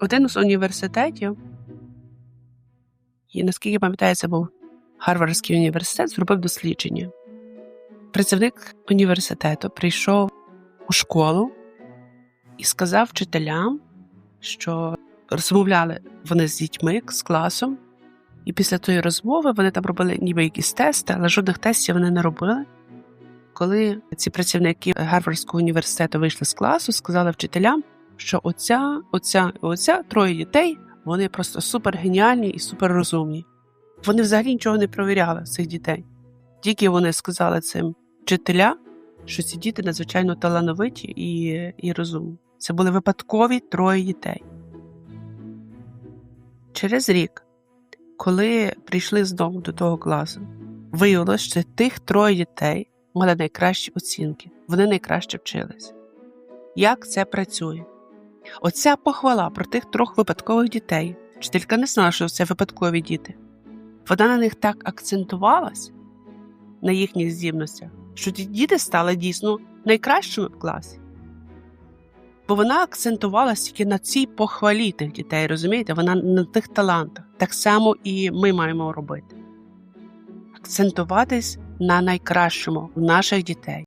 один з університетів, і наскільки пам'ятаю, це був Гарвардський університет, зробив дослідження. Працівник університету прийшов у школу і сказав вчителям, що розмовляли вони з дітьми, з класом, і після тої розмови вони там робили ніби якісь тести, але жодних тестів вони не робили. Коли ці працівники Гарвардського університету вийшли з класу, сказали вчителям, що оця, оця оця троє дітей вони просто супергеніальні і суперрозумні. Вони взагалі нічого не провіряли цих дітей. Тільки вони сказали цим вчителям, що ці діти надзвичайно талановиті і, і розумні. Це були випадкові троє дітей. Через рік, коли прийшли знову до того класу, виявилось, що тих троє дітей мали найкращі оцінки, вони найкраще вчились. Як це працює? Оця похвала про тих трьох випадкових дітей. Вчителька не знала, що це випадкові діти. Вона на них так акцентувалась на їхніх здібностях, що ті діти стали дійсно найкращими в класі. Бо вона акцентувалась тільки на цій похвалі тих дітей, розумієте? Вона на тих талантах. Так само і ми маємо робити. Акцентуватись на найкращому в наших дітей.